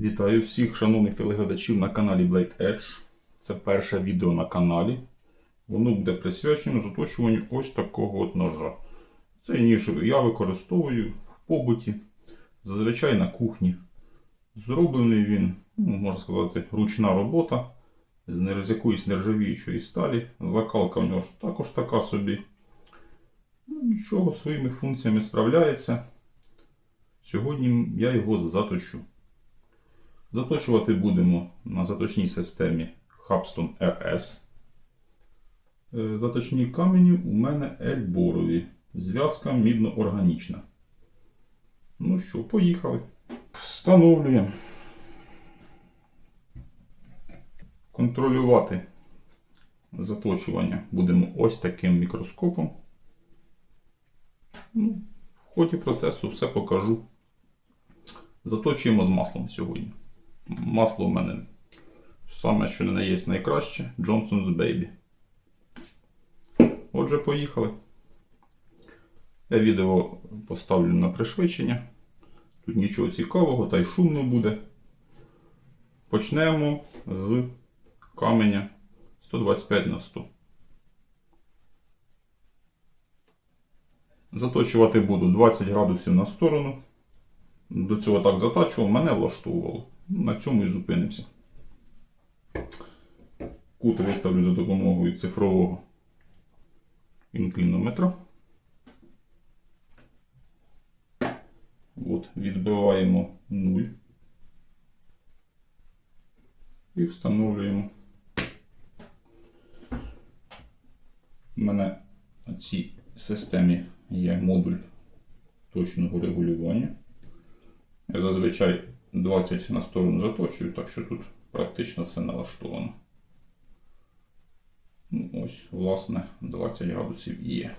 Вітаю всіх шановних телеглядачів на каналі Blade Edge. Це перше відео на каналі. Воно буде присвячено заточуванню ось такого от ножа. Цей ніж я використовую в побуті, зазвичай на кухні. Зроблений він, ну, можна сказати, ручна робота з якоїсь нержавіючої сталі. Закалка в нього також така собі. Ну, нічого, своїми функціями справляється. Сьогодні я його заточу. Заточувати будемо на заточній системі Hubstone RS. Е, Заточні камені у мене Ельборові. Зв'язка мідно-органічна. Ну що, поїхали. Встановлюємо. Контролювати заточування будемо ось таким мікроскопом. Ну, в ході процесу все покажу. Заточуємо з маслом сьогодні. Масло в мене саме, що не є найкраще Johnson's Baby. Отже, поїхали. Я відео поставлю на пришвидшення. Тут нічого цікавого, та й шумно буде. Почнемо з каменя 125 на 100. Заточувати буду 20 градусів на сторону. До цього так затачував, мене влаштовувало. На цьому і зупинимося. Кут виставлю за допомогою цифрового інклінометра. От, відбиваємо 0. І встановлюємо. У мене на цій системі є модуль точного регулювання. Я зазвичай 20 на сторону заточую, так що тут практично все налаштовано. Ну, ось, власне, 20 градусів і є.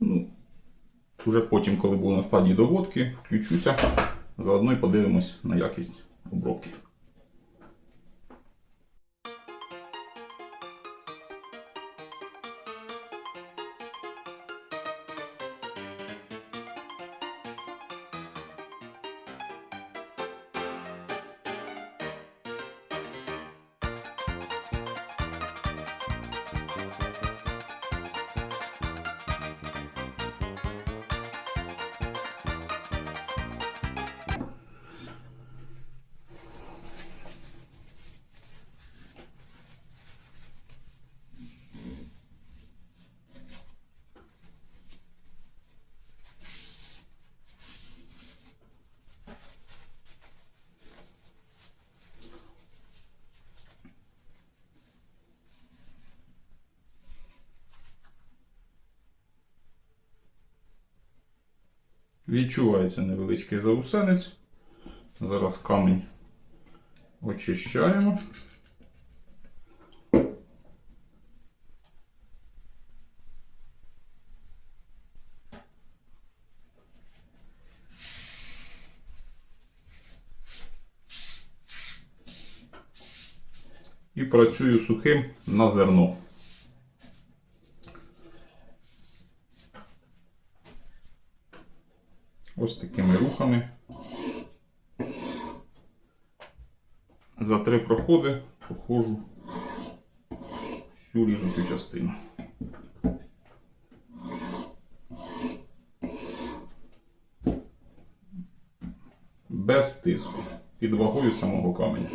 Ну, Уже потім, коли буду на стадії доводки, включуся. Заодно і подивимось на якість обробки. Відчувається невеличкий заусенець. Зараз камінь очищаємо. І працюю сухим на зерно. Ось такими рухами. За три проходи проходжу всю ріжучу частину. Без тиску. Під вагою самого каменя.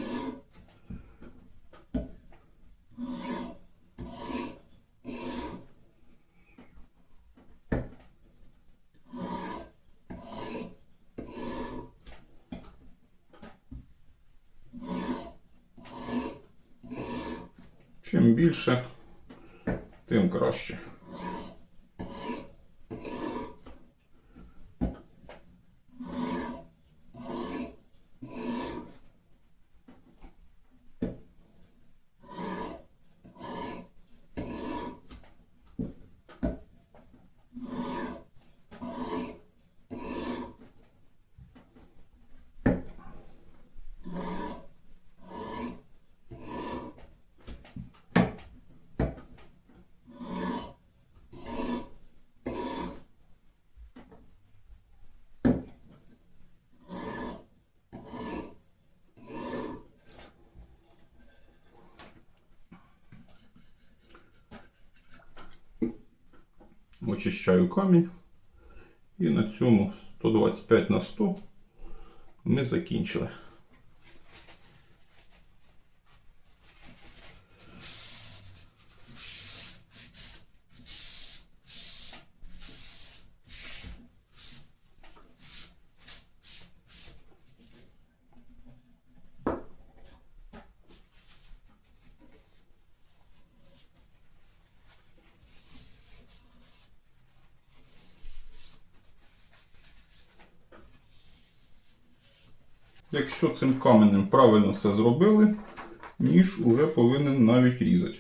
Більше, тим краще. Очищаю камінь. І на цьому 125 на 100 ми закінчили. Якщо цим каменем правильно все зробили, ніж уже повинен навіть різати.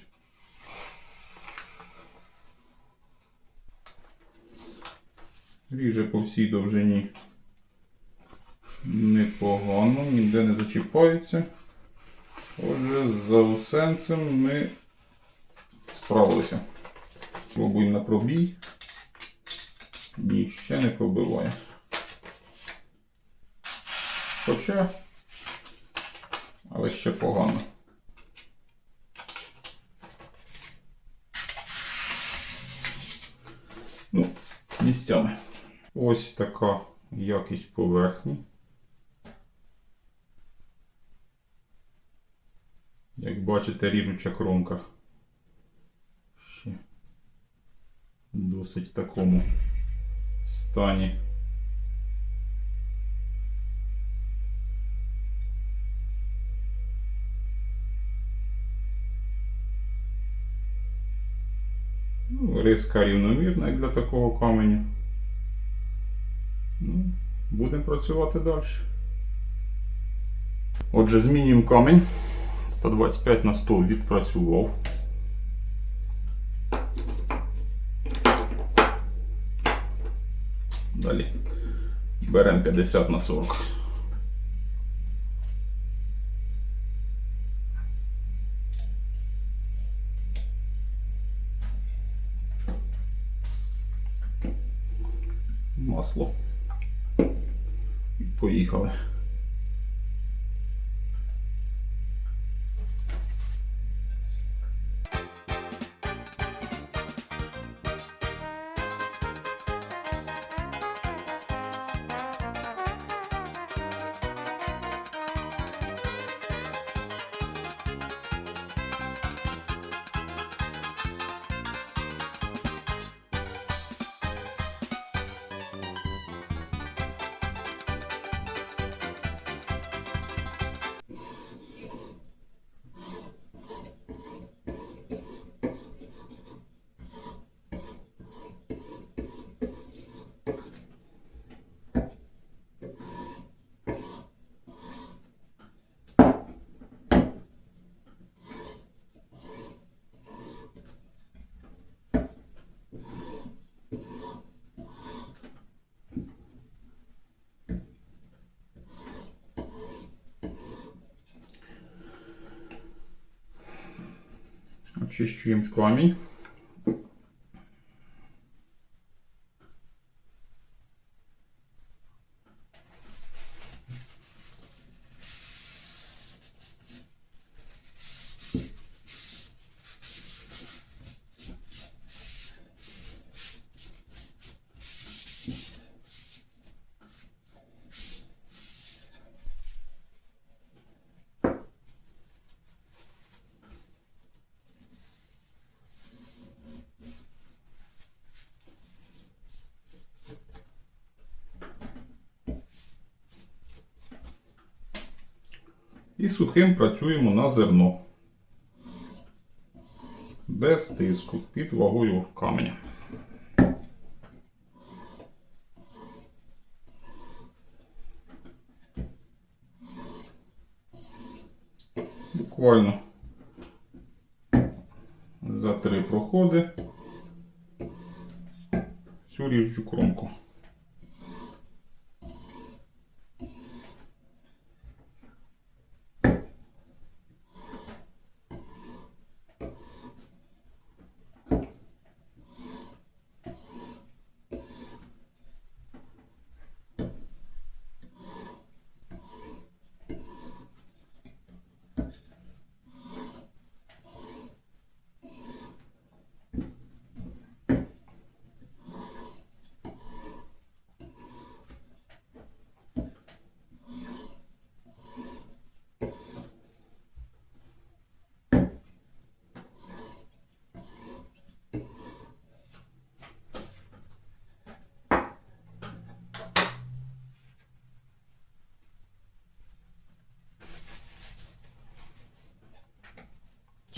Ріже по всій довжині непогано, ніде не зачіпається. Отже, з заусенцем ми справилися. Пробуємо на пробій. Ні, ще не пробиває. Хоча, але ще погано. Ну, місцями. Ось така якість поверхні. Як бачите, ріжуча кромка ще досить в такому стані. Риска рівномірна, як для такого каменю. Ну, будемо працювати далі. Отже, змінюємо камінь. 125 на 100 відпрацював. Далі беремо 50 на 40. Масло. Поїхали. Очищуємо камінь. І сухим працюємо на зерно. Без тиску під вагою каменя. Буквально за три проходи всю ріжучу кромку.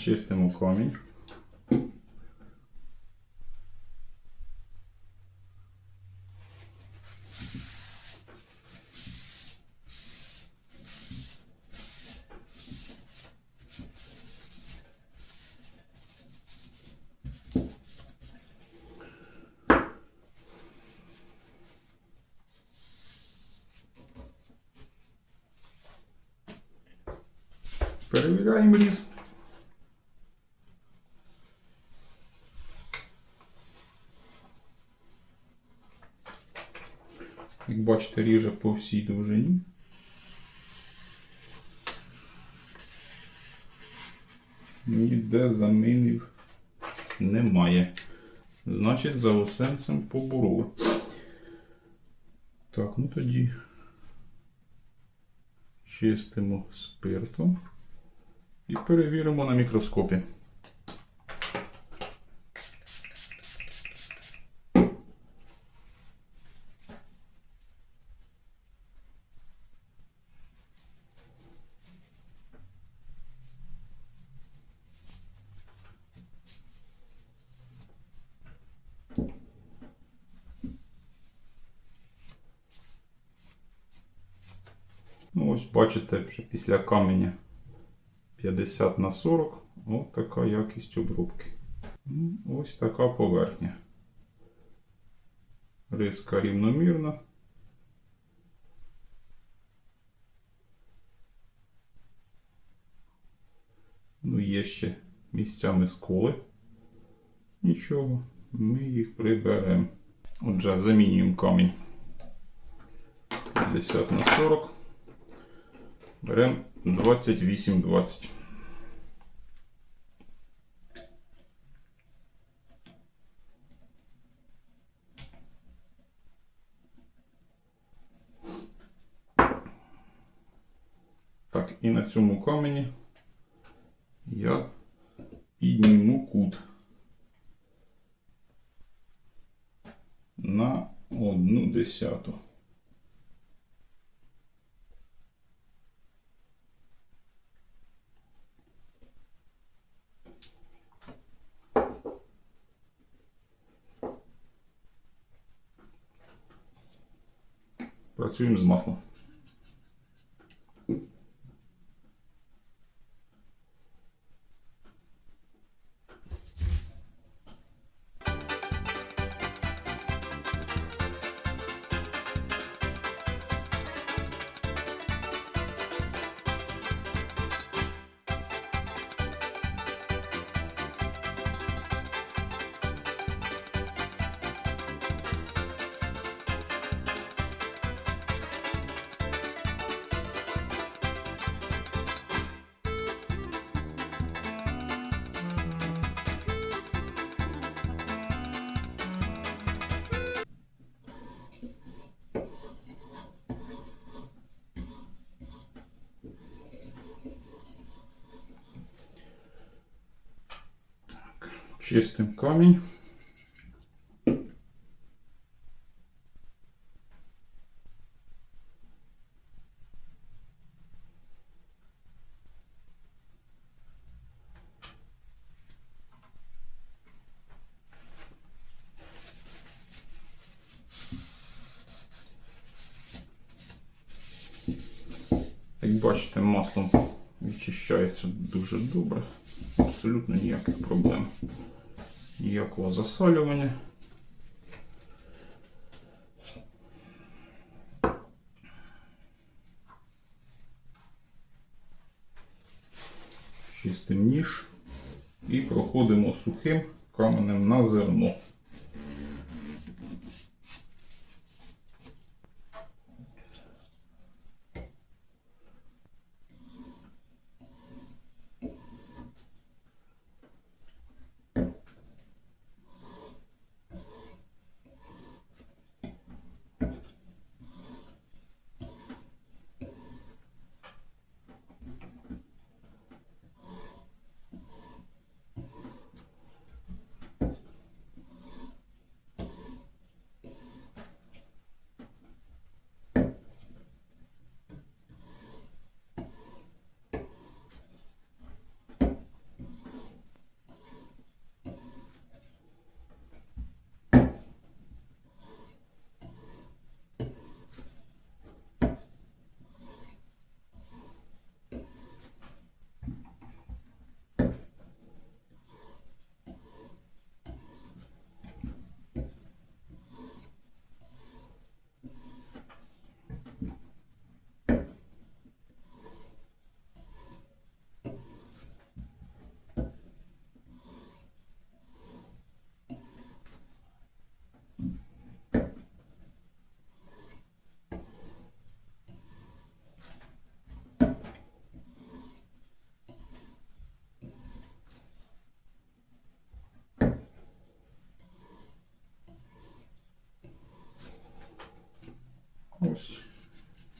Чистимо камінь. Перевіряємо різ. Бачите, ріже по всій довжині. Ніде заминів немає. Значить, за осенцем побороли. Так, ну тоді чистимо спиртом і перевіримо на мікроскопі. Ну, ось бачите, вже після каменя 50 на 40. Ось така якість обробки. Ну, Ось така поверхня. Риска рівномірна. Ну, є ще місцями сколи. Нічого, ми їх приберемо. Отже, замінюємо камінь 50 на 40. Беремо 28-20. Так, і на цьому камені я підніму кут на одну десяту. Працюємо з маслом. Чистим камінь. Як бачите, маслом відчищається дуже добре. Абсолютно ніяких проблем. Ніякого засалювання. Чистим ніж і проходимо сухим каменем на зерно.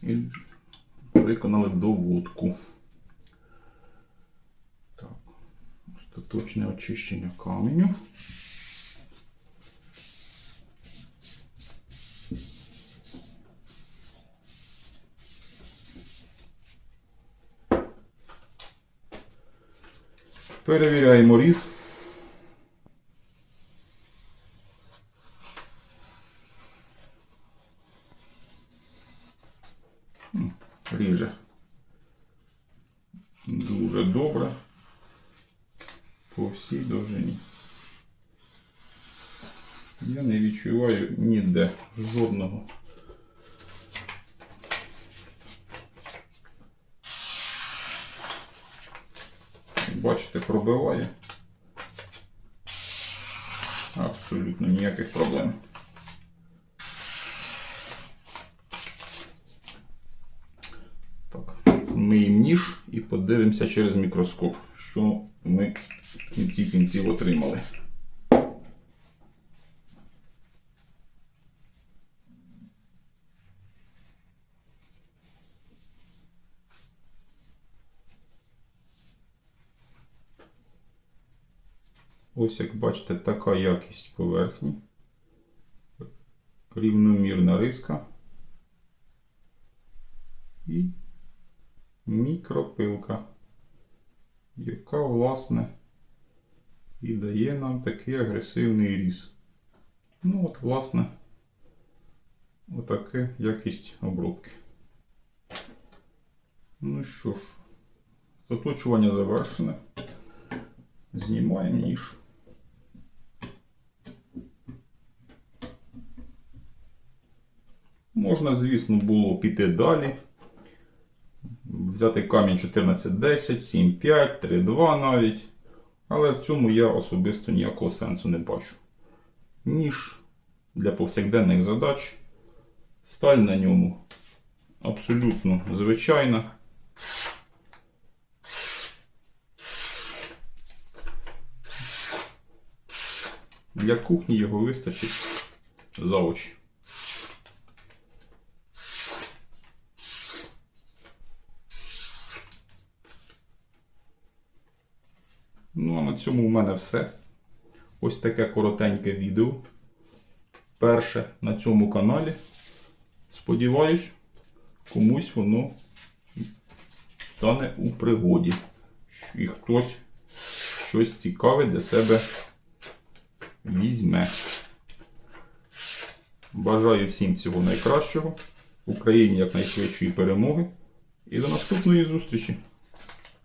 І виконали доводку. Так, остаточне очищення каменю. Перевіряємо різ. М, Ріже. Дуже добре. По всій довжині. Я не відчуваю ніде жодного. Бачите, пробиває. Абсолютно ніяких проблем. Так, миємо ніж і подивимося через мікроскоп, що ми в кінці кінців отримали. Ось як бачите, така якість поверхні. Рівномірна риска. І мікропилка, яка, власне, і дає нам такий агресивний різ. Ну, от, власне, отака якість обробки. Ну що ж, заточування завершене. Знімаємо ніж. Можна, звісно, було піти далі. Взяти камінь 1410, 7,5, 3,2 навіть. Але в цьому я особисто ніякого сенсу не бачу. Ніж для повсякденних задач. Сталь на ньому абсолютно звичайна. Для кухні його вистачить за очі. Ну, а на цьому у мене все. Ось таке коротеньке відео. Перше на цьому каналі. Сподіваюсь, комусь воно стане у пригоді. І хтось щось цікаве для себе візьме. Бажаю всім всього найкращого. Україні якнайшвидшої перемоги. І до наступної зустрічі!